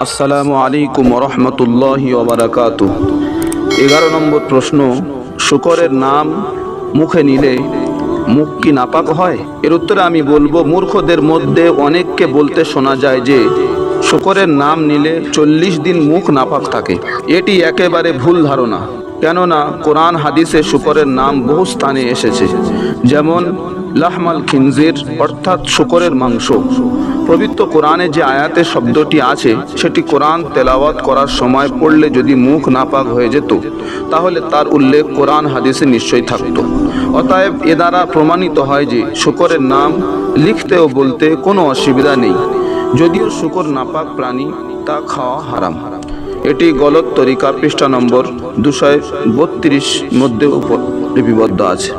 আসসালামু আলাইকুম রহমতুল্লাহ ওবরাকাত। এগারো নম্বর প্রশ্ন, শুকরের নাম মুখে নিলে মুখ কি নাপাক হয়? এর উত্তরে আমি বলব, মূর্খদের মধ্যে অনেককে বলতে শোনা যায় যে, শুকরের নাম নিলে চল্লিশ দিন মুখ নাপাক থাকে। এটি একেবারে ভুল ধারণা। কেননা কোরআন হাদিসে শুকরের নাম বহু স্থানে এসেছে। যেমন লাহমাল খিনজির, অর্থাৎ শুকরের মাংস। পবিত্র কোরআনে যে আয়াতের শব্দটি আছে, সেটি কোরআন তেলাওয়াত করার সময় পড়লে যদি মুখ নাপাক হয়ে যেত, তাহলে তার উল্লেখ কোরআন হাদিসে নিশ্চয়ই থাকত। অতএব এ দ্বারা প্রমাণিত হয় যে শুকরের নাম লিখতে ও বলতে কোনো অসুবিধা নেই। যদিও শুকর নাপাক প্রাণী, তা খাওয়া হারাম। এটি গলত তরিকা পৃষ্ঠা নম্বর দুশো বত্রিশ মধ্যে উপর লিপিবদ্ধ আছে।